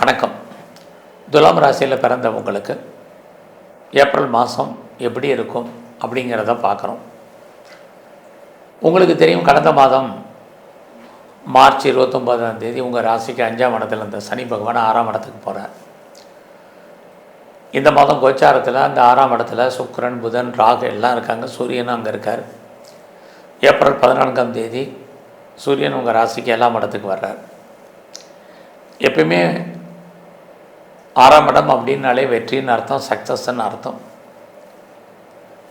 வணக்கம். துலாம் ராசியில் பிறந்தவங்களுக்கு ஏப்ரல் மாதம் எப்படி இருக்கும் அப்படிங்கிறத பார்க்குறோம். உங்களுக்கு தெரியும் கடந்த மாதம் மார்ச் இருபத்தொம்போதாம் தேதி உங்கள் ராசிக்கு அஞ்சாம் இடத்துல இருந்த சனி பகவான் ஆறாம் இடத்துக்கு போகிறார் இந்த மாதம் கோச்சாரத்தில் அந்த ஆறாம் இடத்துல சுக்கரன் புதன் ராகு எல்லாம் இருக்காங்க. சூரியனும் அங்கே இருக்கார். ஏப்ரல் பதினான்காம் தேதி சூரியன் உங்கள் ராசிக்கு ஏழாம் இடத்துக்கு வர்றார். எப்பயுமே ஆறாம் இடம் அப்படின்னாலே வெற்றின்னு அர்த்தம் சக்ஸஸ்ன்னு அர்த்தம்.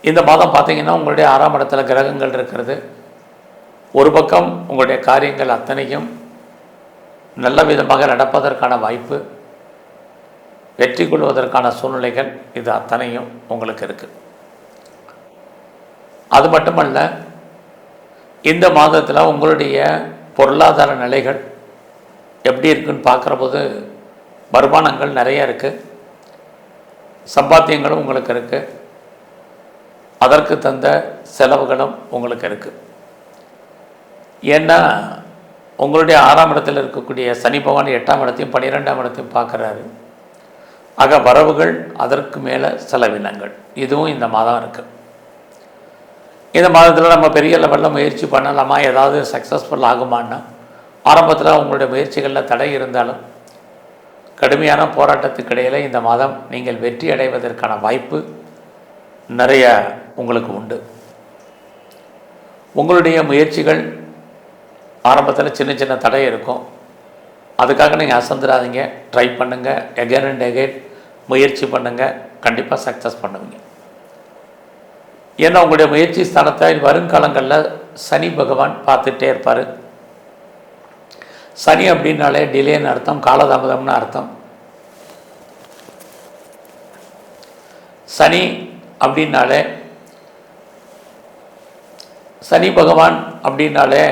இந்த மாதம் பார்த்தீங்கன்னா உங்களுடைய ஆறாம் இடத்துல கிரகங்கள் இருக்கிறது. ஒரு பக்கம் உங்களுடைய காரியங்கள் அத்தனையும் நல்ல விதமாக நடப்பதற்கான வாய்ப்பு வெற்றி கொள்வதற்கான சூழ்நிலைகள் இது அத்தனையும் உங்களுக்கு இருக்குது அது மட்டுமல்ல இந்த மாதத்தில் உங்களுடைய பொருளாதார நிலைகள் எப்படி இருக்குன்னு பார்க்குற போது வருமானங்கள் நிறைய இருக்குது சம்பாத்தியங்களும் உங்களுக்கு இருக்குது அதற்கு தந்த செலவுகளும் உங்களுக்கு இருக்குது ஏன்னா உங்களுடைய ஆறாம் இடத்தில் இருக்கக்கூடிய சனி பகவான் எட்டாம் இடத்தையும் பன்னிரெண்டாம் இடத்தையும் பார்க்குறாரு. ஆக வரவுகள் அதற்கு மேலே செலவினங்கள். இதுவும் இந்த மாதம் இருக்குது இந்த மாதத்தில் நம்ம பெரிய லெவலில் முயற்சி பண்ணலாமா? ஏதாவது சக்ஸஸ்ஃபுல் ஆகுமான்னா? ஆரம்பத்தில் உங்களுடைய முயற்சிகளில் தடை இருந்தாலும் கடுமையான போராட்டத்துக்கு இடையில் இந்த மாதம் நீங்கள் வெற்றி அடைவதற்கான வாய்ப்பு நிறைய உங்களுக்கு உண்டு. உங்களுடைய முயற்சிகள் ஆரம்பத்தில் சின்ன சின்ன தடை இருக்கும். அதுக்காக நீங்கள் அசந்துடாதீங்க ட்ரை பண்ணுங்கள் எகேன் அண்ட் எகேன் முயற்சி பண்ணுங்கள் கண்டிப்பாக சக்ஸஸ் பண்ணுவீங்க. ஏன்னா உங்களுடைய முயற்சி ஸ்தானத்தை வருங்காலங்களில் சனி பகவான் பார்த்துட்டே இருப்பார். சனி அப்படின்னாலே டிலேன்னு அர்த்தம் காலதாமதம்னு அர்த்தம். சனி அப்படின்னாலே சனி பகவான் அப்படின்னாலே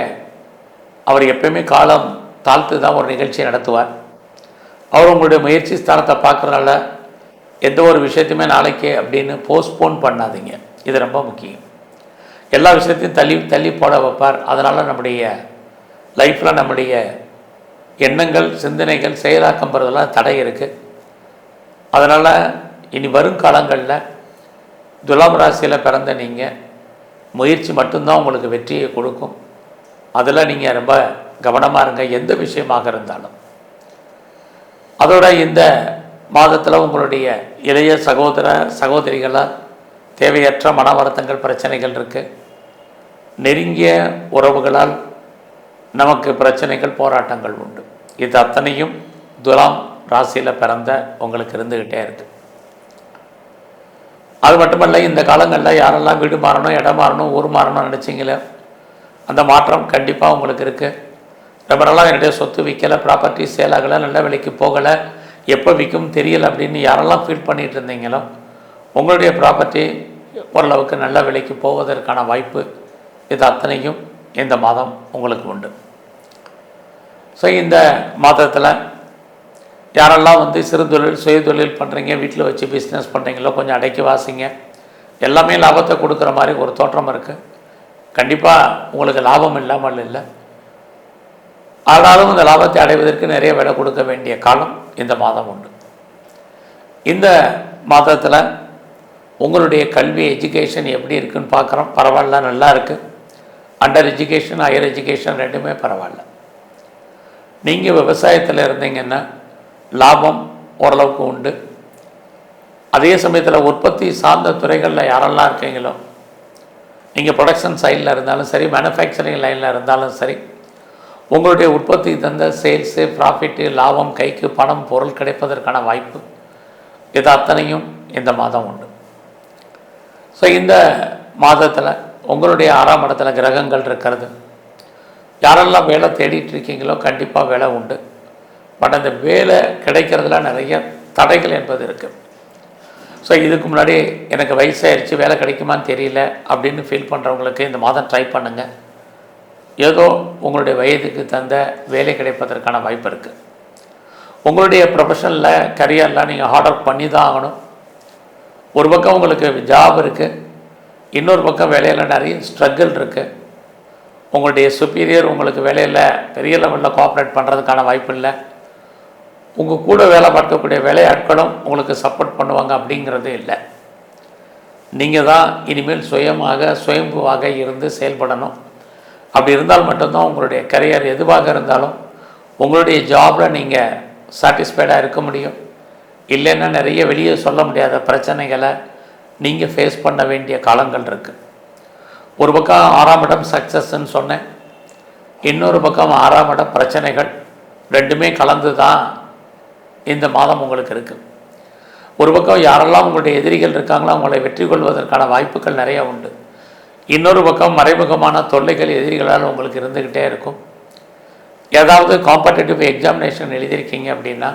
அவர் எப்பயுமே காலம் தாழ்த்து தான் ஒரு நிகழ்ச்சியை நடத்துவார். அவர் உங்களுடைய முயற்சி ஸ்தானத்தை பார்க்குறனால எந்த ஒரு விஷயத்தையுமே நாளைக்கே அப்படின்னு போஸ்ட்போன் பண்ணாதீங்க. இது ரொம்ப முக்கியம். எல்லா விஷயத்தையும் தள்ளி தள்ளி போட வைப்பார். அதனால் நம்முடைய லைஃப்பில் நம்முடைய எண்ணங்கள் சிந்தனைகள் செயலாக்கம் போகிறதெல்லாம் தடை இருக்குது அதனால் இனி வரும் காலங்களில் துலாம் ராசியில் பிறந்த நீங்கள் முயற்சி மட்டும்தான் உங்களுக்கு வெற்றியை கொடுக்கும். அதில் நீங்கள் ரொம்ப கவனமாக இருங்க. எந்த விஷயமாக இருந்தாலும். அதோட இந்த மாதத்தில் உங்களுடைய இளைய சகோதர சகோதரிகளாக தேவையற்ற மன வருத்தங்கள் பிரச்சனைகள் இருக்குது நெருங்கிய உறவுகளால் நமக்கு பிரச்சனைகள் போராட்டங்கள் உண்டு. இது அத்தனையும் துலாம் ராசியில் பிறந்த உங்களுக்கு இருந்துக்கிட்டே இருக்குது அது மட்டுமல்ல இந்த காலங்களில் யாரெல்லாம் வீடு மாறணும் இடம் மாறணும் ஊர் மாறணும்னு நினச்சிங்களோ அந்த மாற்றம் கண்டிப்பாக உங்களுக்கு இருக்குது ரொம்ப நாளாக என்னுடைய சொத்து விற்கலை ப்ராப்பர்ட்டி சேல் ஆகலை நல்ல விலைக்கு போகலை எப்போ விற்கும் தெரியலை அப்படின்னு யாரெல்லாம் ஃபீல் பண்ணிகிட்டு இருந்தீங்களோ உங்களுடைய ப்ராப்பர்ட்டி ஓரளவுக்கு நல்ல விலைக்கு போவதற்கான வாய்ப்பு இது அத்தனையும் இந்த மாதம் உங்களுக்கு உண்டு. ஸோ இந்த மாதத்தில் யாரெல்லாம் வந்து சிறு தொழில் சுய தொழில் பண்ணுறீங்க வீட்டில் வச்சு பிஸ்னஸ் பண்ணுறீங்களோ கொஞ்சம் அடைக்கி வாசிங்க. எல்லாமே லாபத்தை கொடுக்குற மாதிரி ஒரு தோற்றம் இருக்குது கண்டிப்பாக உங்களுக்கு லாபம் இல்லாமல் இல்லை. ஆனாலும் இந்த லாபத்தை அடைவதற்கு நிறைய விலை கொடுக்க வேண்டிய காலம் இந்த மாதம் உண்டு. இந்த மாதத்தில் உங்களுடைய கல்வி எஜுகேஷன் எப்படி இருக்குன்னு பார்க்குறோம். பரவாயில்ல நல்லா இருக்குது அண்டர் எஜுகேஷன் ஹையர் எஜுகேஷன் ரெண்டுமே பரவாயில்ல. நீங்கள் விவசாயத்தில் இருந்தீங்கன்னா லாபம் ஓரளவுக்கு உண்டு. அதே சமயத்தில் உற்பத்தி சார்ந்த துறைகளில் யாரெல்லாம் இருக்கீங்களோ நீங்கள் ப்ரொடக்ஷன் சைடில் இருந்தாலும் சரி மேனுஃபேக்சரிங் லைனில் இருந்தாலும் சரி உங்களுடைய உற்பத்தி தந்த சேல்ஸு ப்ராஃபிட்டு லாபம் கைக்கு பணம் பொருள் கிடைப்பதற்கான வாய்ப்பு இது அத்தனையும் இந்த மாதம் உண்டு. ஸோ இந்த மாதத்தில் உங்களுடைய ஆறாம் இடத்துல கிரகங்கள் இருக்கிறது. யாரெல்லாம் வேலை தேடிட்டு இருக்கீங்களோ கண்டிப்பாக வேலை உண்டு. பட் அந்த வேலை கிடைக்கிறதுல நிறைய தடைகள் என்பது இருக்குது ஸோ இதுக்கு முன்னாடி எனக்கு வயசாகிடுச்சு வேலை கிடைக்குமான்னு தெரியல அப்படின்னு ஃபீல் பண்ணுறவங்களுக்கு இந்த மாதம் ட்ரை பண்ணுங்கள் ஏதோ உங்களுடைய வயதுக்கு தந்த வேலை கிடைப்பதற்கான வாய்ப்பு இருக்குது உங்களுடைய ப்ரொஃபஷனில் கரியரில் நீங்கள் ஹார்ட் ஒர்க் பண்ணி தான் ஆகணும். ஒரு பக்கம் உங்களுக்கு ஜாப் இருக்குது இன்னொரு பக்கம் வேலையில் நிறைய ஸ்ட்ரகிள் இருக்குது உங்களுடைய சுப்பீரியர் உங்களுக்கு வேலையில் பெரிய லெவலில் கோஆப்ரேட் பண்ணுறதுக்கான வாய்ப்பு இல்லை. உங்கள் கூட வேலை பார்க்கக்கூடிய வேலையாட்களும் உங்களுக்கு சப்போர்ட் பண்ணுவாங்க அப்படிங்கிறது இல்லை. நீங்கள் தான் இனிமேல் சுயமாக சுயம்புவாக இருந்து செயல்படணும். அப்படி இருந்தால் மட்டும்தான் உங்களுடைய கரியர் எதுவாக இருந்தாலும் உங்களுடைய ஜாபில் நீங்கள் சாட்டிஸ்ஃபைடாக இருக்க முடியும். இல்லைன்னா நிறைய வெளியே சொல்ல முடியாத பிரச்சனைகளை நீங்கள் ஃபேஸ் பண்ண வேண்டிய காலங்கள் இருக்குது ஒரு பக்கம் ஆறாம் இடம் சக்ஸஸ்ன்னு சொன்னேன். இன்னொரு பக்கம் ஆறாம் இடம் பிரச்சனைகள். ரெண்டுமே கலந்து தான் இந்த மாதம் உங்களுக்கு இருக்குது ஒரு பக்கம் யாரெல்லாம் உங்களுடைய எதிரிகள் இருக்காங்களோ அவங்களை வெற்றி கொள்வதற்கான வாய்ப்புகள் நிறைய உண்டு. இன்னொரு பக்கம் மறைமுகமான தொல்லைகள் எதிரிகளால் உங்களுக்கு இருந்துக்கிட்டே இருக்கும். ஏதாவது காம்படிட்டிவ் எக்ஸாமினேஷன் எழுதியிருக்கீங்க அப்படின்னா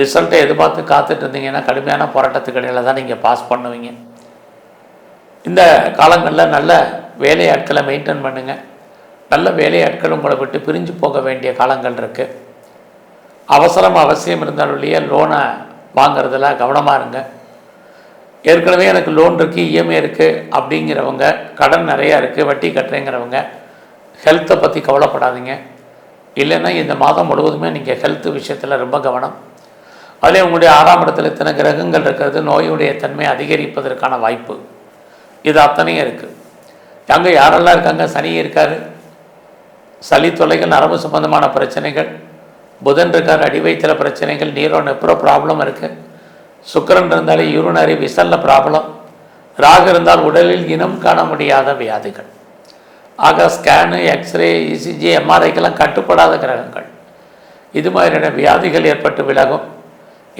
ரிசல்ட்டை எதிர்பார்த்து காத்துட்டு இருந்தீங்கன்னா கடுமையான போராட்டத்துக்கு இடையில தான் நீங்கள் பாஸ் பண்ணுவீங்க. இந்த காலங்களில் நல்ல வேலையாட்களை மெயின்டைன் பண்ணுங்கள் நல்ல வேலையாட்கள் உங்களை விட்டு பிரிஞ்சு போக வேண்டிய காலங்கள் இருக்குது அவசரம் அவசியம் இருந்தாலுடைய லோனை வாங்குறதில் கவனமாக இருங்க. ஏற்கனவே எனக்கு லோன் இருக்குது இஎம்ஐ இருக்குது அப்படிங்கிறவங்க கடன் நிறையா இருக்குது வட்டி கட்டுறேங்கிறவங்க ஹெல்த்தை பற்றி கவலைப்படாதீங்க. இல்லைன்னா இந்த மாதம் முழுவதுமே நீங்கள் ஹெல்த் விஷயத்தில் ரொம்ப கவனம். அதிலே உங்களுடைய ஆறாம் இடத்துல இத்தனை கிரகங்கள் இருக்கிறது நோயுடைய தன்மை அதிகரிப்பதற்கான வாய்ப்பு. இது அத்தனையும் இருக்குது அங்கே யாரெல்லாம் இருக்காங்க? சனி இருக்கார். சளி தொலைகள் நரம்பு சம்பந்தமான பிரச்சனைகள் புதன் இருக்கார் அடி பிரச்சனைகள் நீரோ நெப்ரோ ப்ராப்ளம் இருக்குது சுக்கரன் இருந்தாலே யூரினரி விசல்ல ப்ராப்ளம் ராகு இருந்தால் உடலில் இனம் காண முடியாத வியாதிகள். ஆக ஸ்கேனு எக்ஸ்ரே இசிஜி எம்ஆர்ஐக்கெல்லாம் கட்டுப்படாத கிரகங்கள். இது மாதிரியான வியாதிகள் ஏற்பட்டு விலகும்.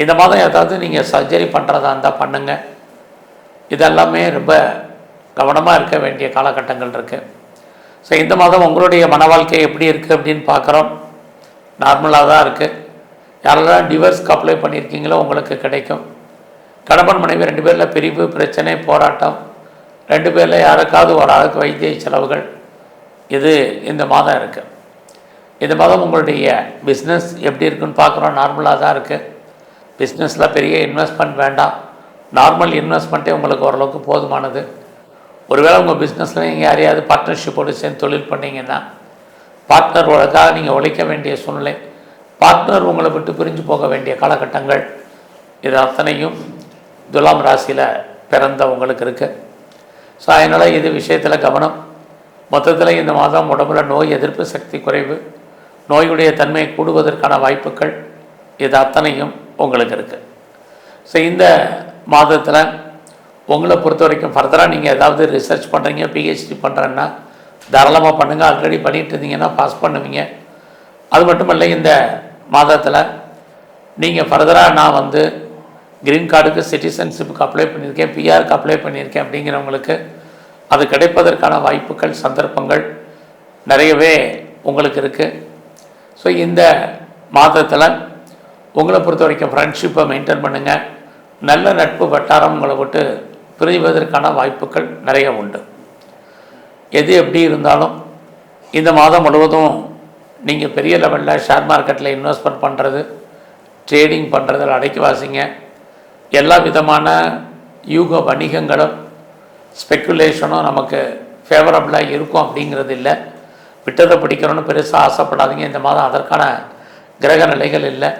இந்த மாதம் ஏதாவது நீங்கள் சர்ஜரி பண்ணுறதா இருந்தால் பண்ணுங்கள் இதெல்லாமே ரொம்ப கவனமாக இருக்க வேண்டிய காலகட்டங்கள் இருக்குது ஸோ இந்த மாதம் உங்களுடைய மன வாழ்க்கை எப்படி இருக்குது அப்படின்னு பார்க்குறோம். நார்மலாக தான் இருக்குது யாரெல்லாம் டிவர்ஸ்க்கு அப்ளை பண்ணியிருக்கீங்களோ உங்களுக்கு கிடைக்கும். கணவன் மனைவி ரெண்டு பேரில் பிரிவு பிரச்சனை போராட்டம். ரெண்டு பேரில் யாருக்காவது ஒரு ஆளுக்கு வைத்திய செலவுகள். இது இந்த மாதம் இருக்குது இந்த மாதம் உங்களுடைய பிஸ்னஸ் எப்படி இருக்குன்னு பார்க்குறோம். நார்மலாக தான் இருக்குது பிஸ்னஸில் பெரிய இன்வெஸ்ட்மெண்ட் வேண்டாம். நார்மல் இன்வெஸ்ட்மெண்ட்டே உங்களுக்கு ஓரளவுக்கு போதுமானது. ஒருவேளை உங்கள் பிஸ்னஸில் நீங்கள் யாரையாவது பார்ட்னர்ஷிப்போடு சேர்ந்து தொழில் பண்ணிங்கன்னா பார்ட்னர் உலகாக நீங்கள் உழைக்க வேண்டிய சூழ்நிலை பார்ட்னர் உங்களை விட்டு பிரிஞ்சு போக வேண்டிய காலகட்டங்கள் இது அத்தனையும் துலாம் ராசியில் பிறந்த உங்களுக்கு இருக்குது ஸோ அதனால் இது விஷயத்தில் கவனம். மொத்தத்தில் இந்த மாதம் உடம்புல நோய் எதிர்ப்பு சக்தி குறைவு நோயுடைய தன்மை கூடுவதற்கான வாய்ப்புகள் இது அத்தனையும் உங்களுக்கு இருக்குது ஸோ இந்த மாதத்தில் உங்களை பொறுத்த வரைக்கும் ஃபர்தராக நீங்கள் ஏதாவது ரிசர்ச் பண்ணுறீங்க பிஹெச்டி பண்ணுறேன்னா தாராளமாக பண்ணுங்கள் ஆல்ரெடி பண்ணிட்டு இருந்தீங்கன்னா பாஸ் பண்ணுவீங்க. அது மட்டும் இல்லை இந்த மாதத்தில் நீங்கள் ஃபர்தராக நான் வந்து க்ரீன் கார்டுக்கு சிட்டிசன்ஷிப்புக்கு அப்ளை பண்ணியிருக்கேன் பிஆருக்கு அப்ளை பண்ணியிருக்கேன் அப்படிங்கிறவங்களுக்கு அது கிடைப்பதற்கான வாய்ப்புகள் சந்தர்ப்பங்கள் நிறையவே உங்களுக்கு இருக்குது ஸோ இந்த மாதத்தில் உங்களை பொறுத்த வரைக்கும் ஃப்ரெண்ட்ஷிப்பை மெயின்டைன் பண்ணுங்கள் நல்ல நட்பு வட்டாரம் உங்களை விட்டு பிரிவதற்கான வாய்ப்புகள் நிறைய உண்டு. எது எப்படி இருந்தாலும் இந்த மாதம் முழுவதும் நீங்கள் பெரிய லெவலில் ஷேர் மார்க்கெட்டில் இன்வெஸ்ட்மெண்ட் பண்ணுறது ட்ரேடிங் பண்ணுறதில் அடைக்கி வாசிங்க எல்லா விதமான யூக வணிகங்களும் ஸ்பெக்குலேஷனும் நமக்கு ஃபேவரபுளாக இருக்கும் அப்படிங்கிறது இல்லை. விட்டதை பிடிக்கிறோன்னு பெருசாக ஆசைப்படாதீங்க. இந்த மாதம் அதற்கான கிரக நிலைகள் இல்லை.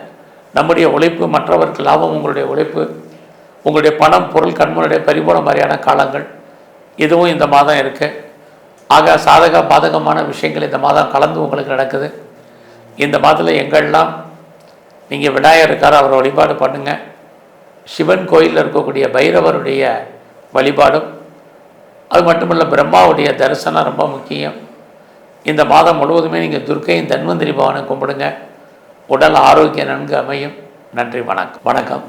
நம்முடைய உழைப்பு மற்றவருக்கு லாபம் உங்களுடைய உழைப்பு உங்களுடைய பணம் பொருள் கண்மனுடைய பரிபூர்ண மாதிரியான காலங்கள் இதுவும் இந்த மாதம் இருக்குது ஆக சாதக பாதகமான விஷயங்கள் இந்த மாதம் கலந்து உங்களுக்கு நடக்குது. இந்த மாதத்தில் எங்கெல்லாம் நீங்கள் விநாயகர் இருக்கார் அவரை வழிபாடு பண்ணுங்கள் சிவன் கோயிலில் இருக்கக்கூடிய பைரவருடைய வழிபாடும் அது மட்டுமல்ல பிரம்மாவுடைய தரிசனம் ரொம்ப முக்கியம். இந்த மாதம் முழுவதுமே நீங்கள் துர்க்கையும் தன்வந்திரி பவனை கும்பிடுங்க. உடல் ஆரோக்கியம் நன்கு அமையும். நன்றி வணக்கம். வணக்கம்.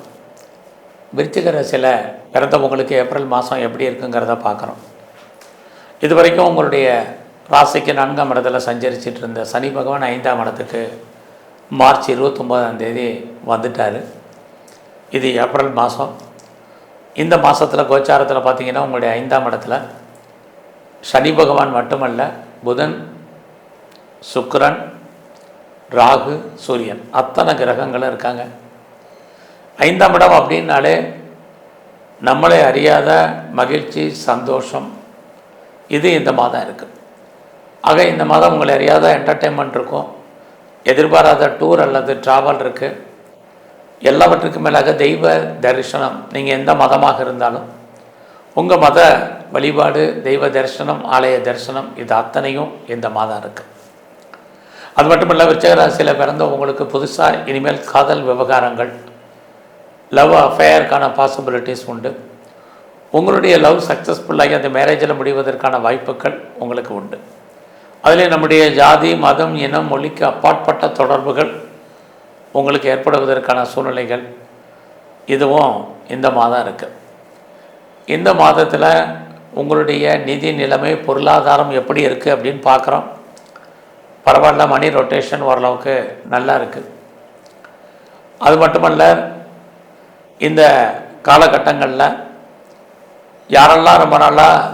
விருச்சிக ராசியில் பிறந்தவங்களுக்கு ஏப்ரல் மாதம் எப்படி இருக்குங்கிறத பார்க்குறோம். இது வரைக்கும் உங்களுடைய ராசிக்கு நான்காம் இடத்துல சஞ்சரிச்சிட்டு இருந்த சனி பகவான் ஐந்தாம் இடத்துக்கு மார்ச் இருபத்தொம்போதாம் தேதி வந்துட்டார். இது ஏப்ரல் மாதம் இந்த மாதத்தில் கோச்சாரத்தில் பார்த்தீங்கன்னா உங்களுடைய ஐந்தாம் இடத்துல சனி பகவான் மட்டுமல்ல புதன் சுக்கரன் ராகு சூரியன். அத்தனை கிரகங்களும் இருக்காங்க. ஐந்தாம் இடம் அப்படின்னாலே நம்மளை அறியாத மகிழ்ச்சி சந்தோஷம் இது இந்த மாதம் இருக்குது ஆக இந்த மாதம் உங்களை அறியாத என்டர்டெயின்மெண்ட் இருக்கும் எதிர்பாராத டூர் அல்லது ட்ராவல் இருக்குது எல்லாவற்றுக்கும் மேலாக தெய்வ தரிசனம் நீங்கள் எந்த மதமாக இருந்தாலும் உங்கள் மத வழிபாடு தெய்வ தரிசனம் ஆலய தரிசனம் இது அத்தனையும் இந்த மாதம் இருக்குது அது மட்டும் விருச்சகராசியில் பிறந்த உங்களுக்கு புதுசாக இனிமேல் காதல் விவகாரங்கள் லவ் அஃபேயருக்கான பாசிபிலிட்டிஸ் உண்டு. உங்களுடைய லவ் சக்ஸஸ்ஃபுல்லாகி அந்த மேரேஜில் முடிவதற்கான வாய்ப்புகள் உங்களுக்கு உண்டு. அதில் நம்முடைய ஜாதி மதம் இனம் மொழிக்கு அப்பாற்பட்ட தொடர்புகள் உங்களுக்கு ஏற்படுவதற்கான சூழ்நிலைகள் இதுவும் இந்த மாதம் இருக்குது இந்த மாதத்தில் உங்களுடைய நிதி நிலைமை பொருளாதாரம் எப்படி இருக்குது அப்படின்னு பார்க்குறோம். பரவாயில்ல மணி ரொட்டேஷன் ஓரளவுக்கு நல்லா இருக்குது அது மட்டுமல்ல இந்த காலகட்டங்களில் யாரெல்லாம் ரொம்ப நாளாக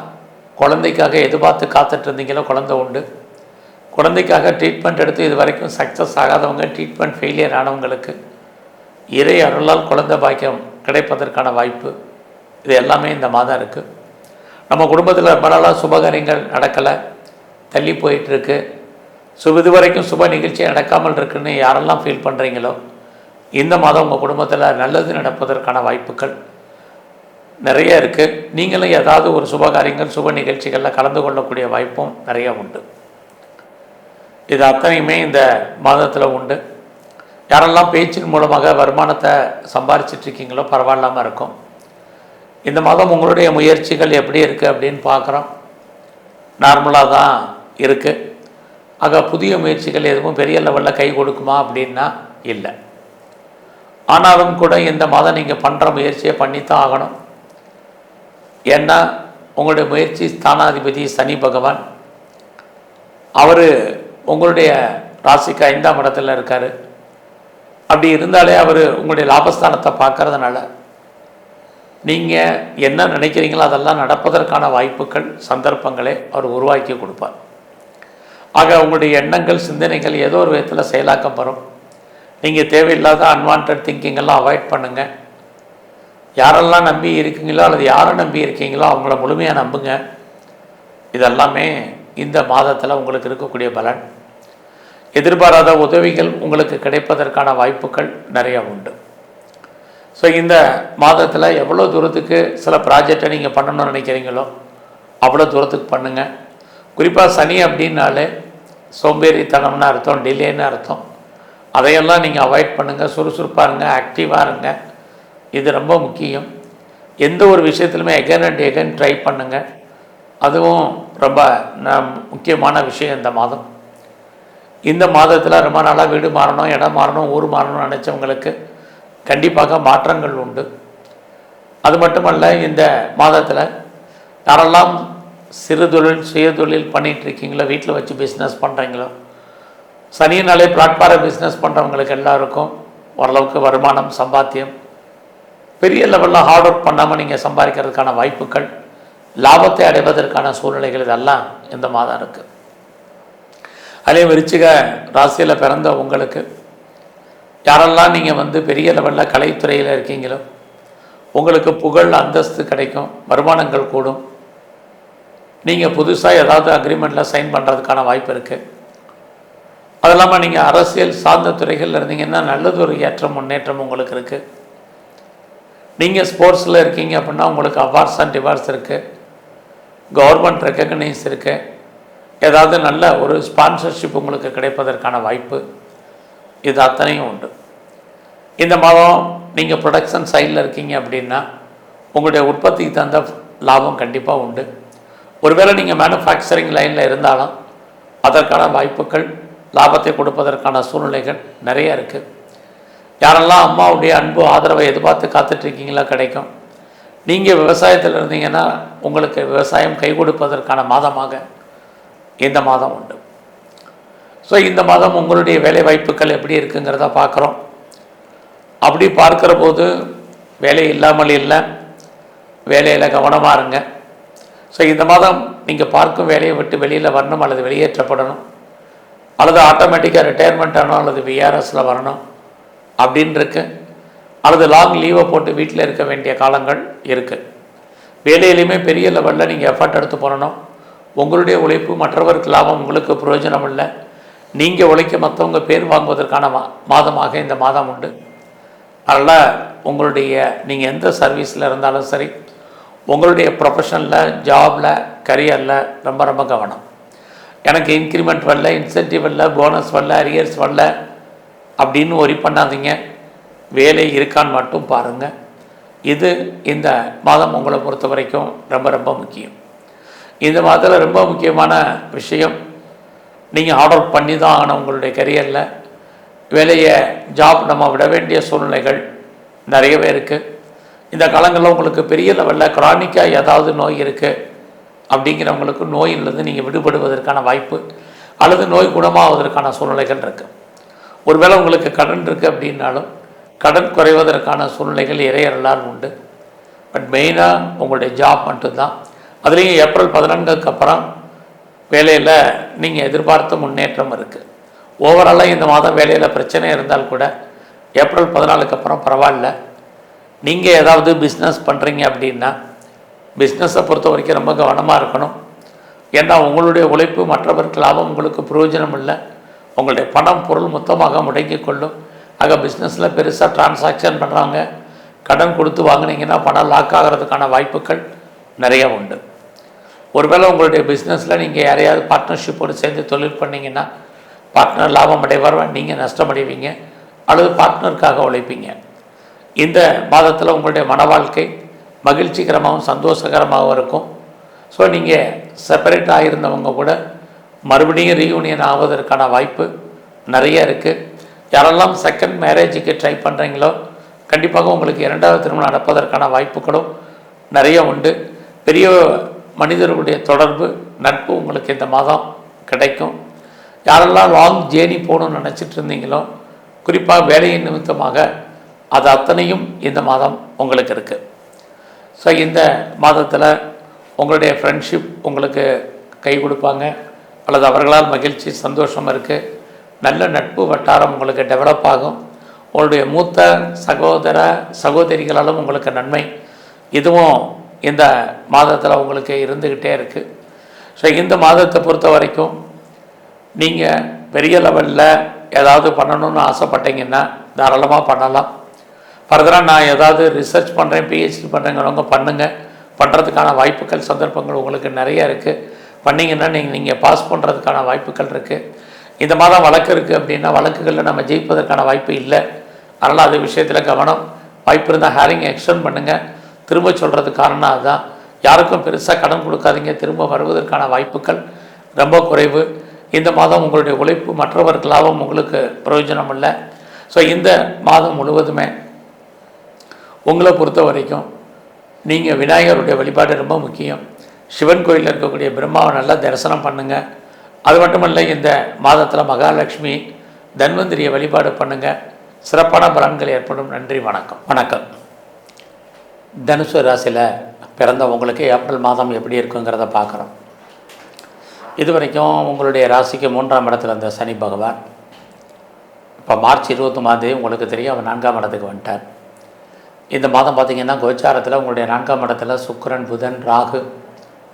குழந்தைக்காக எதிர்பார்த்து காத்துட்டு இருந்தீங்களோ குழந்தை உண்டு. குழந்தைக்காக ட்ரீட்மெண்ட் எடுத்து இது வரைக்கும் சக்ஸஸ் ஆகாதவங்க ட்ரீட்மெண்ட் ஃபெயிலியர் ஆனவங்களுக்கு இறை அருளால் குழந்தை பாக்கியம் கிடைப்பதற்கான வாய்ப்பு இது எல்லாமே இந்த மாதம் இருக்குது நம்ம குடும்பத்தில் ரொம்ப நாளாக சுபகாரியங்கள் நடக்கலை தள்ளி போயிட்டுருக்கு ஸோ இது வரைக்கும் சுப நிகழ்ச்சி நடக்காமல் இருக்குன்னு யாரெல்லாம் ஃபீல் பண்ணுறீங்களோ இந்த மாதம் உங்கள் குடும்பத்தில் நல்லது நடப்பதற்கான வாய்ப்புகள் நிறைய இருக்குது நீங்களும் ஏதாவது ஒரு சுபகாரியங்கள் சுப நிகழ்ச்சிகளில் கலந்து கொள்ளக்கூடிய வாய்ப்பும் நிறைய உண்டு. இது அத்தனையுமே இந்த மாதத்தில் உண்டு. யாரெல்லாம் பேச்சின் மூலமாக வருமானத்தை சம்பாரிச்சிட்ருக்கீங்களோ பரவாயில்லாமல் இருக்கும். இந்த மாதம் உங்களுடைய முயற்சிகள் எப்படி இருக்குது அப்படின்னு பார்க்குறோம். நார்மலாக தான் இருக்குது ஆக புதிய முயற்சிகள் எதுவும் பெரிய லெவலில் கை கொடுக்குமா அப்படின்னா இல்லை. ஆனாலும் கூட இந்த மாதம் நீங்கள் பண்ணுற முயற்சியை பண்ணித்தான் ஆகணும். ஏன்னா உங்களுடைய முயற்சி ஸ்தானாதிபதி சனி பகவான். அவர் உங்களுடைய ராசிக்கு ஐந்தாம் இடத்துல இருக்கார். அப்படி இருந்தாலே அவர் உங்களுடைய லாபஸ்தானத்தை பார்க்கறதுனால நீங்கள் என்ன நினைக்கிறீங்களோ அதெல்லாம் நடப்பதற்கான வாய்ப்புகள் சந்தர்ப்பங்களை அவர் உருவாக்கி கொடுப்பார். ஆக உங்களுடைய எண்ணங்கள் சிந்தனைகள் ஏதோ ஒரு விதத்தில் செயலாக்கம் வரும் நீங்கள் தேவையில்லாத அன்வான்ட் திங்கிங் எல்லாம் அவாய்ட் பண்ணுங்கள் யாரெல்லாம் நம்பி இருக்கீங்களோ அல்லது யாரை நம்பி இருக்கீங்களோ அவங்கள முழுமையாக நம்புங்க. இதெல்லாமே இந்த மாதத்தில் உங்களுக்கு இருக்கக்கூடிய பலன். எதிர்பாராத உதவிகள் உங்களுக்கு கிடைப்பதற்கான வாய்ப்புகள் நிறைய உண்டு. ஸோ இந்த மாதத்தில் எவ்வளோ தூரத்துக்கு சில ப்ராஜெக்டை நீங்கள் பண்ணணும்னு நினைக்கிறீங்களோ அவ்வளோ தூரத்துக்கு பண்ணுங்கள் குறிப்பாக சனி அப்படின்னாலே சோம்பேறித்தனம்னு அர்த்தம் டிலேன்னு அர்த்தம். அதையெல்லாம் நீங்கள் அவாய்ட் பண்ணுங்கள் சுறுசுறுப்பாக இருங்க ஆக்டிவாக இருங்க. இது ரொம்ப முக்கியம். எந்த ஒரு விஷயத்துலையுமே எகன் அண்ட் எகன் ட்ரை பண்ணுங்கள் அதுவும் ரொம்ப முக்கியமான விஷயம் இந்த மாதம். இந்த மாதத்தில் ரொம்ப நாளாக வீடு மாறணும் இடம் மாறணும் ஊர் மாறணும்னு நினச்சவங்களுக்கு கண்டிப்பாக மாற்றங்கள் உண்டு. அது மட்டுமல்ல இந்த மாதத்தில் யாரெல்லாம் சிறு தொழில் சுய தொழில் பண்ணிகிட்ருக்கீங்களோ வீட்டில் வச்சு பிஸ்னஸ் பண்ணுறீங்களோ சனியினாலே பிளாட்பார பிஸ்னஸ் பண்ணுறவங்களுக்கு எல்லாருக்கும் ஓரளவுக்கு வருமானம் சம்பாத்தியம். பெரிய லெவலில் ஹார்ட் ஒர்க் பண்ணாமல் நீங்கள் சம்பாதிக்கிறதுக்கான வாய்ப்புகள் லாபத்தை அடைவதற்கான சூழ்நிலைகள் இதெல்லாம் இந்த மாதம் இருக்குது அதே விருச்சிக ராசியில் பிறந்த உங்களுக்கு யாரெல்லாம் நீங்கள் வந்து பெரிய லெவலில் கலைத்துறையில் இருக்கீங்களோ உங்களுக்கு புகழ் அந்தஸ்து கிடைக்கும் வருமானங்கள் கூடும். நீங்கள் புதுசாக ஏதாவது அக்ரிமெண்ட்டில் சைன் பண்ணுறதுக்கான வாய்ப்பு இருக்குது அது இல்லாமல் நீங்கள் அரசியல் சார்ந்த துறைகளில் இருந்தீங்கன்னா நல்லது ஒரு ஏற்றம் முன்னேற்றம் உங்களுக்கு இருக்குது நீங்கள் ஸ்போர்ட்ஸில் இருக்கீங்க அப்படின்னா உங்களுக்கு அவார்ட்ஸ் அண்ட் டிவார்ட்ஸ் இருக்குது கவர்மெண்ட் ரெக்கக்னைஸ் இருக்குது ஏதாவது நல்ல ஒரு ஸ்பான்சர்ஷிப் உங்களுக்கு கிடைப்பதற்கான வாய்ப்பு. இது அத்தனையும் உண்டு. இந்த மாதம் நீங்கள் ப்ரொடக்ஷன் சைடில் இருக்கீங்க அப்படின்னா உங்களுடைய உற்பத்திக்கு தகுந்த லாபம் கண்டிப்பாக உண்டு. ஒருவேளை நீங்கள் மேனுஃபேக்சரிங் லைனில் இருந்தாலும் அதற்கான வாய்ப்புகள் லாபத்தை கொடுப்பதற்கான சூழ்நிலைகள் நிறைய இருக்குது யாரெல்லாம் அம்மாவுடைய அன்பு ஆதரவை எதிர்பார்த்து காத்துட்ருக்கீங்களோ கிடைக்கும். நீங்கள் விவசாயத்தில் இருந்தீங்கன்னா உங்களுக்கு விவசாயம் கை கொடுப்பதற்கான மாதமாக இந்த மாதம் உண்டு. ஸோ இந்த மாதம் உங்களுடைய வேலை வாய்ப்புகள் எப்படி இருக்குங்கிறத பார்க்குறோம். அப்படி பார்க்குற போது வேலை இல்லாமல் இல்லை. வேலையில் கவனமாக இருங்க. ஸோ இந்த மாதம் நீங்கள் பார்க்கும் வேலையை விட்டு வெளியில் வரணும் அல்லது வெளியேற்றப்படணும். அல்லது ஆட்டோமேட்டிக்காக ரிட்டையர்மெண்ட் ஆகணும் அல்லது விஆர்எஸில் வரணும் அப்படின்னு இருக்கு அல்லது லாங் லீவை போட்டு வீட்டில் இருக்க வேண்டிய காலங்கள் இருக்குது வேலையிலையுமே பெரிய லெவலில் நீங்கள் எஃபர்ட் எடுத்து போகணும் உங்களுடைய உழைப்பு மற்றவருக்கு லாபம் உங்களுக்கு பிரயோஜனம் இல்லை. நீங்கள் உழைக்க மற்றவங்க பேர் வாங்குவதற்கான மா மாதமாக இந்த மாதம் உண்டு. அதனால் உங்களுடைய நீங்கள் எந்த சர்வீஸில் இருந்தாலும் சரி உங்களுடைய ப்ரொஃபஷனில் ஜாபில் கரியரில் ரொம்ப ரொம்ப கவனம். எனக்கு இன்க்ரிமெண்ட் வரல இன்சென்டிவ் வரல போனஸ் வரல அரியர்ஸ் வரல அப்படின்னு ஒரி பண்ணாதீங்க. வேலை இருக்கான்னு மட்டும் பாருங்கள் இது இந்த மாதம் உங்களை பொறுத்த வரைக்கும் ரொம்ப ரொம்ப முக்கியம். இந்த மாதத்தில் ரொம்ப முக்கியமான விஷயம் நீங்கள் ஆர்டர் பண்ணி தான் ஆகணும் உங்களுடைய கரியரில் வேலையை ஜாப் நம்ம விட வேண்டிய சூழ்நிலைகள் நிறையவே இருக்குது இந்த காலங்களில் உங்களுக்கு பெரிய லெவலில் குரானிக்காக ஏதாவது நோய் இருக்குது அப்படிங்கிறவங்களுக்கு நோயிலிருந்து நீங்கள் விடுபடுவதற்கான வாய்ப்பு அல்லது நோய் குணமாவதற்கான சூழ்நிலைகள் இருக்குது ஒருவேளை உங்களுக்கு கடன் இருக்குது அப்படின்னாலும் கடன் குறைவதற்கான சூழ்நிலைகள் இறையறலாம் உண்டு. பட் மெயினாக உங்களுடைய ஜாப் மட்டும்தான். அதுலேயும் ஏப்ரல் பதினான்குக்கு அப்புறம் வேலையில் நீங்கள் எதிர்பார்த்த முன்னேற்றம் இருக்குது ஓவராலாக இந்த மாதம் வேலையில் பிரச்சனை இருந்தால் கூட ஏப்ரல் பதினாலுக்கு அப்புறம் பரவாயில்ல. நீங்கள் ஏதாவது பிஸ்னஸ் பண்ணுறீங்க அப்படின்னா பிஸ்னஸை பொறுத்த வரைக்கும் ரொம்ப கவனமாக இருக்கணும். ஏன்னா உங்களுடைய உழைப்பு மற்றவருக்கு லாபம் உங்களுக்கு பிரயோஜனம் இல்லை. உங்களுடைய பணம் பொருள் மொத்தமாக முடங்கி கொள்ளும். ஆக பிஸ்னஸில் பெருசாக டிரான்சாக்ஷன் பண்ணுறாங்க கடன் கொடுத்து வாங்குனீங்கன்னா பணம் லாக் ஆகிறதுக்கான வாய்ப்புகள் நிறைய உண்டு. ஒருவேளை உங்களுடைய பிஸ்னஸில் நீங்கள் யாரையாவது பார்ட்னர்ஷிப்போடு சேர்ந்து தொழில் பண்ணீங்கன்னா பார்ட்னர் லாபம் அடைவார் நீங்கள் நஷ்டமடைவீங்க அல்லது பார்ட்னருக்காக உழைப்பீங்க. இந்த மாதத்தில் உங்களுடைய மன வாழ்க்கை மகிழ்ச்சிகரமாகவும் சந்தோஷகரமாகவும் இருக்கும். ஸோ நீங்கள் செப்பரேட் ஆகியிருந்தவங்க கூட மறுபடியும் ரீயூனியன் ஆவதற்கான வாய்ப்பு நிறைய இருக்குது யாரெல்லாம் செகண்ட் மேரேஜுக்கு ட்ரை பண்ணுறீங்களோ கண்டிப்பாக உங்களுக்கு இரண்டாவது திருமணம் நடப்பதற்கான வாய்ப்புகளும் நிறைய உண்டு. பெரிய மனிதர்களுடைய தொடர்பு நட்பு உங்களுக்கு இந்த மாதம் கிடைக்கும். யாரெல்லாம் லாங் ஜேர்னி போகணும்னு நினச்சிட்டு இருந்தீங்களோ குறிப்பாக வேலையின் நிமித்தமாக அது அத்தனையும் இந்த மாதம் உங்களுக்கு இருக்குது ஸோ இந்த மாதத்தில் உங்களுடைய ஃப்ரெண்ட்ஷிப் உங்களுக்கு கை கொடுப்பாங்க. அல்லது அவர்களால் மகிழ்ச்சி சந்தோஷம் இருக்குது நல்ல நட்பு வட்டாரம் உங்களுக்கு டெவலப் ஆகும். உங்களுடைய மூத்த சகோதர சகோதரிகளாலும் உங்களுக்கு நன்மை. இதுவும் இந்த மாதத்தில் உங்களுக்கு இருந்துக்கிட்டே இருக்குது ஸோ இந்த மாதத்தை பொறுத்த வரைக்கும் நீங்கள் பெரிய லெவலில் ஏதாவது பண்ணணும்னு ஆசைப்பட்டீங்கன்னா தாராளமாக பண்ணலாம். ஃபர்தராக நான் ஏதாவது ரிசர்ச் பண்ணுறேன் பிஹெச்டி பண்ணுறேங்கிறவங்க பண்ணுங்கள் பண்ணுறதுக்கான வாய்ப்புகள் சந்தர்ப்பங்கள் உங்களுக்கு நிறைய இருக்குது பண்ணிங்கன்னா நீங்கள் நீங்கள் பாஸ் பண்ணுறதுக்கான வாய்ப்புகள் இருக்குது இந்த மாதம் வழக்கு இருக்குது அப்படின்னா வழக்குகளில் நம்ம ஜெயிப்பதற்கான வாய்ப்பு இல்லை. அதனால் அது விஷயத்தில் கவனம். வாய்ப்பு இருந்தால் ஹேரிங் எக்ஸ்டெண்ட் பண்ணுங்கள் திரும்ப சொல்கிறது காரணம் அதுதான். யாருக்கும் பெருசாக கடன் கொடுக்காதீங்க. திரும்ப வருவதற்கான வாய்ப்புகள் ரொம்ப குறைவு. இந்த மாதம் உங்களுடைய உழைப்பு மற்றவர்களாகவும் உங்களுக்கு பிரயோஜனம் இல்லை ஸோ இந்த மாதம் முழுவதுமே உங்களை பொறுத்த வரைக்கும் நீங்கள் விநாயகருடைய வழிபாடு ரொம்ப முக்கியம். சிவன் கோயிலில் இருக்கக்கூடிய பிரம்மாவை நல்லா தரிசனம் பண்ணுங்கள் அது மட்டும் இல்லை இந்த மாதத்தில் மகாலட்சுமி தன்வந்திரியை வழிபாடு பண்ணுங்கள் சிறப்பான பலன்கள் ஏற்படும். நன்றி வணக்கம். வணக்கம். தனுசு ராசியில் பிறந்த உங்களுக்கு ஏப்ரல் மாதம் எப்படி இருக்குங்கிறத பார்க்குறோம். இது வரைக்கும் உங்களுடைய ராசிக்கு மூன்றாம் இடத்துல இருந்த சனி பகவான். இப்போ மார்ச் இருபத்தொம்பதாம் தேதி உங்களுக்கு தெரியும் அவர் நான்காம் இடத்துக்கு வந்துட்டார். இந்த மாதம் பார்த்திங்கன்னா கோச்சாரத்தில் உங்களுடைய நான்காம் இடத்துல சுக்கிரன் புதன் ராகு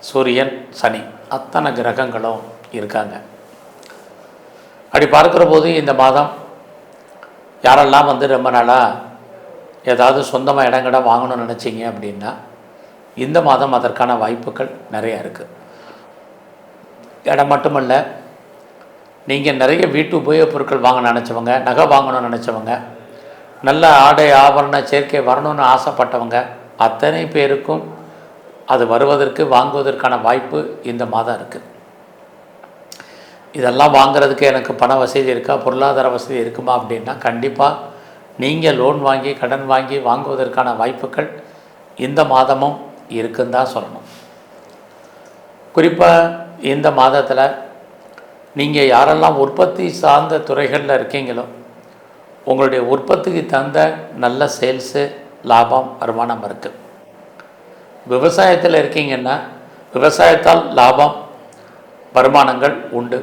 சூரியன் சனி அத்தனை கிரகங்களும் இருக்காங்க. அப்படி பார்க்குற போது இந்த மாதம் யாரெல்லாம் வந்து ரொம்ப நாளாக ஏதாவது சொந்தமாக இடங்கட வாங்கணும்னு நினச்சிங்க அப்படின்னா இந்த மாதம் அதற்கான வாய்ப்புகள் நிறைய இருக்குது இடம் மட்டுமல்ல நீங்கள் நிறைய வீட்டு உபயோகப் பொருட்கள் வாங்க நினச்சவங்க நகை வாங்கணும்னு நினச்சவங்க நல்ல ஆடை ஆபரண சேர்க்கை வரணும்னு ஆசைப்பட்டவங்க அத்தனை பேருக்கும் அது வருவதற்கு வாங்குவதற்கான வாய்ப்பு இந்த மாதம் இருக்குது இதெல்லாம் வாங்குறதுக்கு எனக்கு பண வசதி இருக்கா பொருளாதார வசதி இருக்குமா அப்படின்னா கண்டிப்பாக நீங்கள் லோன் வாங்கி கடன் வாங்கி வாங்குவதற்கான வாய்ப்புகள் இந்த மாதமும் இருக்குன்னு தான் சொல்லணும். குறிப்பாக இந்த மாதத்தில் நீங்கள் யாரெல்லாம் உற்பத்தி சார்ந்த துறைகளில் இருக்கீங்களோ உங்களுடைய உற்பத்திக்கு தகுந்த நல்ல சேல்ஸு லாபம் வருமானம் இருக்குது விவசாயத்தில் இருக்கீங்கன்னா விவசாயத்தால் லாபம் வருமானங்கள் உண்டு.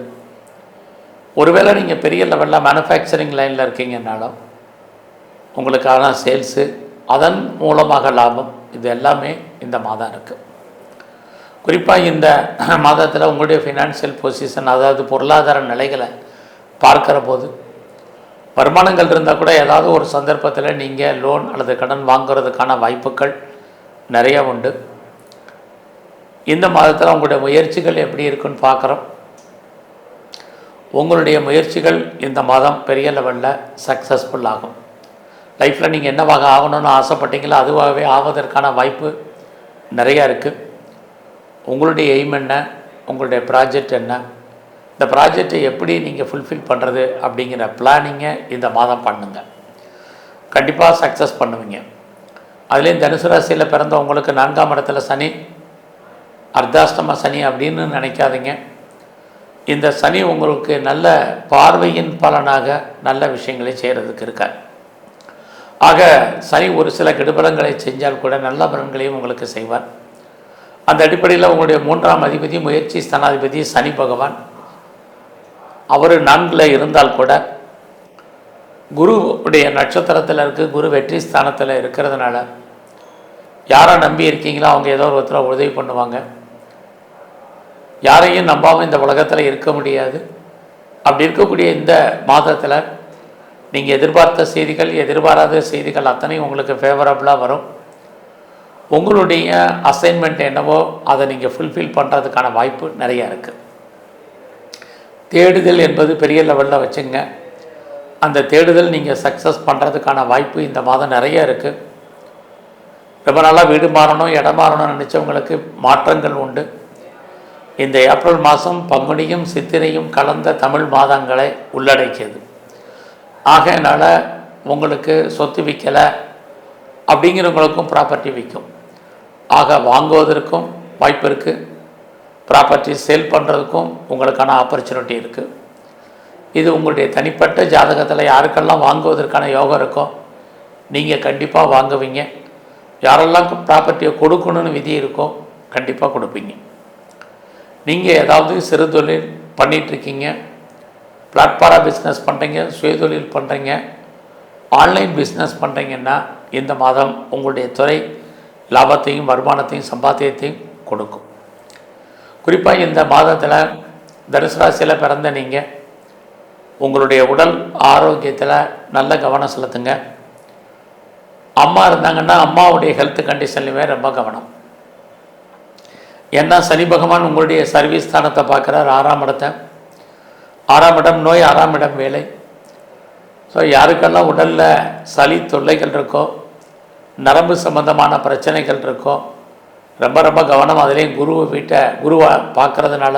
ஒருவேளை நீங்கள் பெரிய லெவலில் மேனுஃபேக்சரிங் லைனில் இருக்கீங்கன்னாலும் உங்களுக்கான சேல்ஸு அதன் மூலமாக லாபம் இது எல்லாமே இந்த மாதம் இருக்குது குறிப்பாக இந்த மாதத்தில் உங்களுடைய ஃபினான்ஷியல் பொசிஷன் அதாவது பொருளாதார நிலைகளை பார்க்குற போது வருமானங்கள் இருந்தால் கூட ஏதாவது ஒரு சந்தர்ப்பத்தில் நீங்கள் லோன் அல்லது கடன் வாங்குறதுக்கான வாய்ப்புகள் நிறைய உண்டு. இந்த மாதத்தில் உங்களுடைய முயற்சிகள் எப்படி இருக்குன்னு பார்க்குறோம் உங்களுடைய முயற்சிகள் இந்த மாதம் பெரிய லெவலில் சக்ஸஸ்ஃபுல் ஆகும். லைஃப்பில் நீங்கள் என்னவாக ஆகணும்னு ஆசைப்பட்டீங்களோ அதுவாகவே ஆவதற்கான வாய்ப்பு நிறையா இருக்குது உங்களுடைய எய்ம் என்ன? உங்களுடைய ப்ராஜெக்ட் என்ன? இந்த ப்ராஜெக்டை எப்படி நீங்கள் ஃபுல்ஃபில் பண்ணுறது அப்படிங்கிற பிளானிங்கை இந்த மாதம் பண்ணுங்கள் கண்டிப்பாக சக்ஸஸ் பண்ணுவீங்க. அதுலேயும் தனுசு ராசியில் பிறந்த உங்களுக்கு நான்காம் இடத்துல சனி அர்த்தாஷ்டம சனி அப்படின்னு நினைக்காதீங்க. இந்த சனி உங்களுக்கு நல்ல பார்வையின் பலனாக நல்ல விஷயங்களை செய்கிறதுக்கு இருக்கார். ஆக சனி ஒரு சில கெடுபலங்களை செஞ்சால் கூட நல்ல பலன்களையும் உங்களுக்கு செய்வார். அந்த அடிப்படையில் உங்களுடைய மூன்றாம் அதிபதி முயற்சி ஸ்தானாதிபதி சனி பகவான். அவர் நான்கில் இருந்தால் கூட குருவுடைய நட்சத்திரத்தில் இருக்குது குரு வெற்றி ஸ்தானத்தில் இருக்கிறதுனால யாரை நம்பி இருக்கீங்களோ அவங்க ஏதோ ஒரு உதவி பண்ணுவாங்க. யாரையும் நம்பாமல் இந்த உலகத்தில் இருக்க முடியாது. அப்படி இருக்கக்கூடிய இந்த மாதத்தில் நீங்கள் எதிர்பார்த்த செய்திகள் எதிர்பாராத செய்திகள் அத்தனையும் உங்களுக்கு ஃபேவரபுளாக வரும். உங்களுடைய அசைன்மெண்ட் என்னவோ அதை நீங்கள் ஃபுல்ஃபில் பண்ணுறதுக்கான வாய்ப்பு நிறையா இருக்குது தேடுதல் என்பது பெரிய லெவலில் வச்சுங்க. அந்த தேடுதல் நீங்கள் சக்ஸஸ் பண்ணுறதுக்கான வாய்ப்பு இந்த மாதம் நிறைய இருக்குது ரொம்ப நாளாக வீடு மாறணும் இடம் மாறணும்னு நினச்சவங்களுக்கு மாற்றங்கள் உண்டு. இந்த ஏப்ரல் மாதம் பங்குனியும் சித்திரையும் கலந்த தமிழ் மாதங்களை உள்ளடக்கியது. ஆகையினால் உங்களுக்கு சொத்து விற்கலை அப்படிங்கிறவங்களுக்கும் ப்ராப்பர்ட்டி விற்கும் ஆக வாங்குவதற்கும் வாய்ப்பு இருக்குது ப்ராப்பர்ட்டி சேல் பண்ணுறதுக்கும் உங்களுக்கான ஆப்பர்ச்சுனிட்டி இருக்குது இது உங்களுடைய தனிப்பட்ட ஜாதகத்தில் யாருக்கெல்லாம் வாங்குவதற்கான யோகம் இருக்கோ நீங்கள் கண்டிப்பாக வாங்குவீங்க. யாரெல்லாம் ப்ராப்பர்ட்டியை கொடுக்கணும்னு விதி இருக்கோ கண்டிப்பாக கொடுப்பீங்க. நீங்கள் ஏதாவது சிறு தொழில் பண்ணிகிட்ருக்கீங்க பிளாட்ஃபாராக பிஸ்னஸ் பண்ணுறீங்க சுயதொழில் பண்ணுறீங்க ஆன்லைன் பிஸ்னஸ் பண்ணுறீங்கன்னா இந்த மாதம் உங்களுடைய துறை லாபத்தையும் வருமானத்தையும் சம்பாத்தியத்தையும் கொடுக்கும். குறிப்பாக இந்த மாதத்தில் தனுசு ராசியில் பிறந்த நீங்கள் உங்களுடைய உடல் ஆரோக்கியத்தில் நல்ல கவனம் செலுத்துங்க. அம்மா இருந்தாங்கன்னா அம்மாவுடைய ஹெல்த் கண்டிஷன்லையுமே ரொம்ப கவனம். ஏன்னா சனி பகவான் உங்களுடைய சர்வீஸ் ஸ்தானத்தை பார்க்குறார் ஆறாம் இடத்தை. ஆறாம் இடம் நோய் ஆறாம் இடம் வேலை. ஸோ யாருக்கெல்லாம் உடலில் சளி தொல்லைகள் இருக்கோ நரம்பு சம்பந்தமான பிரச்சனைகள் இருக்கோ ரொம்ப ரொம்ப கவனம் அதுலேயும் குரு வீட்டை குருவை பார்க்குறதுனால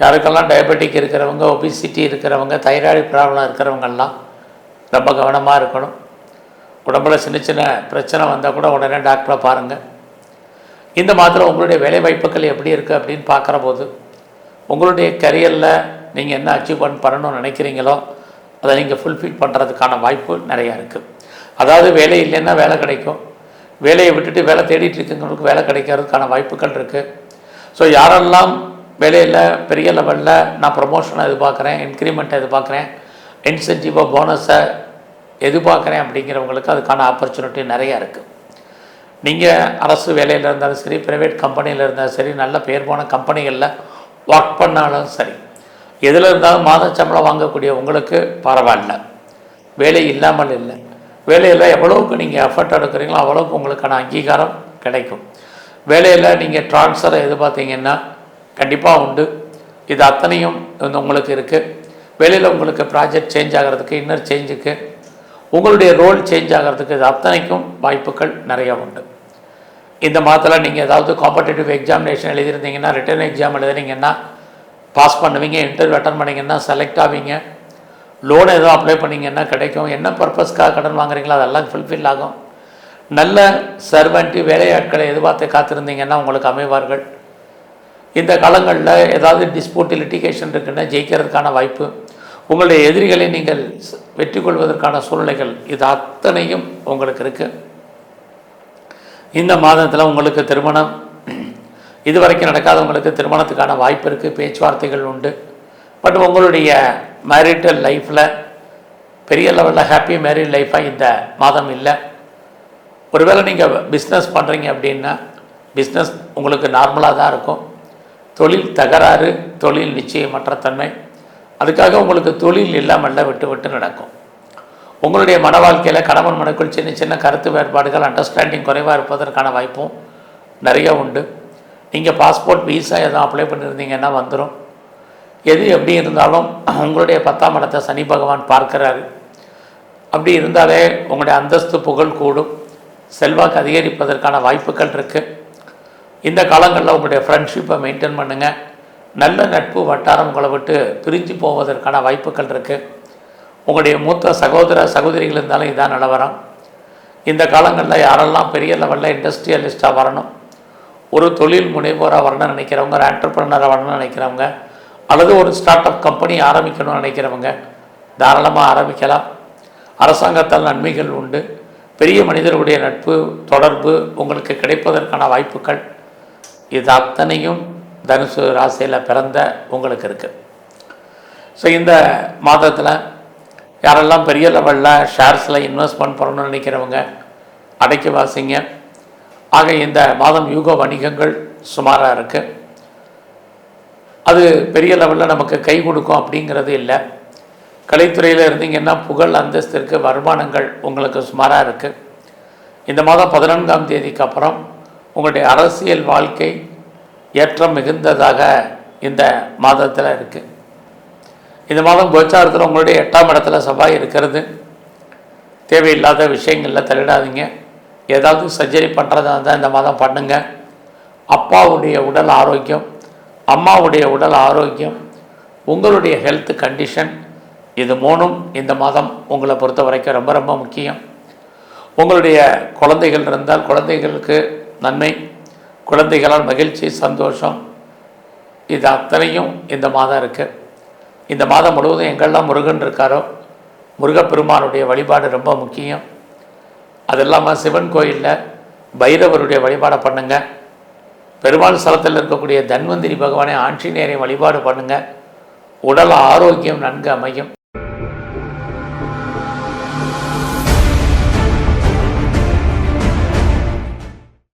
யாருக்கெல்லாம் டயபெட்டிக் இருக்கிறவங்க ஒபிசிட்டி இருக்கிறவங்க தைராய்டு ப்ராப்ளம் இருக்கிறவங்கெல்லாம் ரொம்ப கவனமாக இருக்கணும். உடம்புல சின்ன சின்ன பிரச்சனை வந்தால் கூட உடனே டாக்டரை பாருங்கள் இந்த மாதிரி உங்களுடைய வேலைவாய்ப்புகள் எப்படி இருக்குது அப்படின்னு பார்க்குற போது உங்களுடைய கரியரில் நீங்கள் என்ன அச்சீவ்மெண்ட் பண்ணணும்னு நினைக்கிறீங்களோ அதை நீங்கள் ஃபுல்ஃபில் பண்ணுறதுக்கான வாய்ப்பு நிறையா இருக்குது அதாவது வேலை இல்லைன்னா வேலை கிடைக்கும். வேலையை விட்டுட்டு வேலை தேடிட்டு இருக்கிறவங்களுக்கு வேலை கிடைக்கிறதுக்கான வாய்ப்புகள் இருக்குது ஸோ யாரெல்லாம் வேலையில் பெரிய லெவலில் நான் ப்ரொமோஷனை எதிர்பார்க்குறேன் இன்க்ரிமெண்ட்டை எதிர்பார்க்குறேன் இன்சென்டிவோ போனஸை எதிர்பார்க்குறேன் அப்படிங்கிறவங்களுக்கு அதுக்கான ஆப்பர்ச்சுனிட்டி நிறையா இருக்குது நீங்கள் அரசு வேலையில் இருந்தாலும் சரி ப்ரைவேட் கம்பெனியில் இருந்தாலும் சரி நல்ல பேர் போன கம்பெனிகளில் ஒர்க் பண்ணாலும் சரி எதில் இருந்தாலும் மாத சம்பளம் வாங்கக்கூடிய உங்களுக்கு பரவாயில்ல. வேலை இல்லாமல் இல்லை. வேலையில் எவ்வளோவுக்கு நீங்கள் எஃபர்ட் எடுக்கிறீங்களோ அவ்வளோக்கு உங்களுக்கான அங்கீகாரம் கிடைக்கும். வேலையில் நீங்கள் ட்ரான்ஸ்ஃபரை எதிர்பார்த்தீங்கன்னா கண்டிப்பாக உண்டு. இது அத்தனையும் உங்களுக்கு இருக்குது வேலையில் உங்களுக்கு ப்ராஜெக்ட் சேஞ்ச் ஆகிறதுக்கு இன்னர் சேஞ்சுக்கு உங்களுடைய ரோல் சேஞ்ச் ஆகிறதுக்கு இது அத்தனைக்கும் வாய்ப்புகள் நிறைய உண்டு. இந்த மாதத்தில் நீங்கள் ஏதாவது காம்படேட்டிவ் எக்ஸாமினேஷன் எழுதியிருந்தீங்கன்னா ரிட்டர்ன் எக்ஸாம் எழுதுனீங்கன்னா பாஸ் பண்ணுவீங்க இன்டர்வியூ அட்டன் பண்ணீங்கன்னா செலக்ட் ஆவீங்க. லோன் எதுவும் அப்ளை பண்ணிங்கன்னா கிடைக்கும். என்ன பர்பஸ்க்காக கடன் வாங்குறீங்களோ அதெல்லாம் ஃபுல்ஃபில் ஆகும். நல்ல சர்வெண்ட்டு வேலையாட்களை எதிர்பார்த்து காத்திருந்தீங்கன்னா உங்களுக்கு அமைவார்கள். இந்த காலங்களில் ஏதாவது டிஸ்பியூட் லிட்டிகேஷன் இருக்குன்னா ஜெயிக்கிறதுக்கான வாய்ப்பு. உங்களுடைய எதிரிகளை நீங்கள் வெற்றி கொள்வதற்கான சூழ்நிலைகள் இது அத்தனையும் உங்களுக்கு இருக்குது இந்த மாதத்தில் உங்களுக்கு திருமணம். இதுவரைக்கும் நடக்காதவங்களுக்கு திருமணத்துக்கான வாய்ப்பு இருக்குது பேச்சுவார்த்தைகள் உண்டு. பட் உங்களுடைய மேரிட்டல் லைஃப்பில் பெரிய லெவலில் ஹாப்பி மேரிட் லைஃபாக இந்த மாதம் இல்லை. ஒருவேளை நீங்கள் பிஸ்னஸ் பண்ணுறீங்க அப்படின்னா பிஸ்னஸ் உங்களுக்கு நார்மலாக தான் இருக்கும். தொழில் தகராறு தொழில் நிச்சயமற்ற தன்மை. அதுக்காக உங்களுக்கு தொழில் இல்லாமல் விட்டு விட்டு நடக்கும். உங்களுடைய மன வாழ்க்கையில் கணவன் மனுக்குள் சின்ன சின்ன கருத்து வேறுபாடுகள் அண்டர்ஸ்டாண்டிங் குறைவாக இருப்பதற்கான வாய்ப்பும் நிறைய உண்டு. நீங்கள் பாஸ்போர்ட் விசா எதுவும் அப்ளை பண்ணியிருந்தீங்கன்னா வந்துடும் எது எப்படி இருந்தாலும் உங்களுடைய பத்தாம் இடத்தை சனி பகவான் பார்க்கிறாரு. அப்படி இருந்தாலே உங்களுடைய அந்தஸ்து புகழ் கூடும். செல்வாக்கு அதிகரிப்பதற்கான வாய்ப்புகள் இருக்குது இந்த காலங்களில் உங்களுடைய ஃப்ரெண்ட்ஷிப்பை மெயின்டைன் பண்ணுங்கள் நல்ல நட்பு வட்டாரம் உங்களை விட்டு பிரிஞ்சு போவதற்கான வாய்ப்புகள் இருக்குது உங்களுடைய மூத்த சகோதர சகோதரிகள் இருந்தாலும் இதான் நிலவரம். இந்த காலங்களில் யாரெல்லாம் பெரிய லெவலில் இண்டஸ்ட்ரியலிஸ்ட்டாக வரணும் ஒரு தொழில் முனைவோராக வரணும்னு நினைக்கிறவங்க ஒரு ஆண்டர்பிரினராக வரணும்னு நினைக்கிறவங்க அல்லது ஒரு ஸ்டார்ட் அப் கம்பெனி ஆரம்பிக்கணும்னு நினைக்கிறவங்க தாராளமாக ஆரம்பிக்கலாம். அரசாங்கத்தால் நன்மைகள் உண்டு. பெரிய மனிதர்களுடைய நட்பு தொடர்பு உங்களுக்கு கிடைப்பதற்கான வாய்ப்புகள் இது அத்தனையும் தனுசு ராசியில் பிறந்த உங்களுக்கு இருக்குது ஸோ இந்த மாதத்தில் யாரெல்லாம் பெரிய லெவலில் ஷேர்ஸில் இன்வெஸ்ட்மெண்ட் பண்ணணும்னு நினைக்கிறவங்க அடைக்க வாசிங்க ஆக இந்த மாதம் யூக வணிகங்கள் சுமாராக இருக்குது அது பெரிய லெவலில் நமக்கு கை கொடுக்கும் அப்படிங்கிறது இல்லை. கலைத்துறையில் இருந்தீங்கன்னா புகழ் அந்தஸ்திற்கு வருமானங்கள் உங்களுக்கு சுமாராக இருக்குது இந்த மாதம் பதினான்காம் தேதிக்கு அப்புறம் உங்களுடைய அரசியல் வாழ்க்கை ஏற்றம் மிகுந்ததாக இந்த மாதத்தில் இருக்குது இந்த மாதம் கோச்சாரத்தில் உங்களுடைய எட்டாம் இடத்துல செவ்வாய் இருக்கிறது. தேவையில்லாத விஷயங்களில் தள்ளிடாதீங்க. ஏதாவது சர்ஜரி பண்ணுறதா இருந்தால் இந்த மாதம் பண்ணுங்கள் அப்பாவுடைய உடல் ஆரோக்கியம் அம்மாவுடைய உடல் ஆரோக்கியம் உங்களுடைய ஹெல்த் கண்டிஷன் இது மூணும் இந்த மாதம் உங்களை பொறுத்த வரைக்கும் ரொம்ப ரொம்ப முக்கியம். உங்களுடைய குழந்தைகள் இருந்தால் குழந்தைகளுக்கு நன்மை குழந்தைகளால் மகிழ்ச்சி சந்தோஷம். இது அத்தனையும் இந்த மாதம் இருக்குது இந்த மாதம் முழுவதும் எங்கெல்லாம் முருகன் இருக்காரோ முருகப்பெருமானுடைய வழிபாடு ரொம்ப முக்கியம். அது இல்லாமல் சிவன் கோயிலில் பைரவருடைய வழிபாடை பண்ணுங்கள் பெருமாள் ஸ்தலத்தில் இருக்கக்கூடிய தன்வந்திரி பகவானை ஆஞ்சநேயரை வழிபாடு பண்ணுங்கள் உடல் ஆரோக்கியம் நன்கு அமையும்.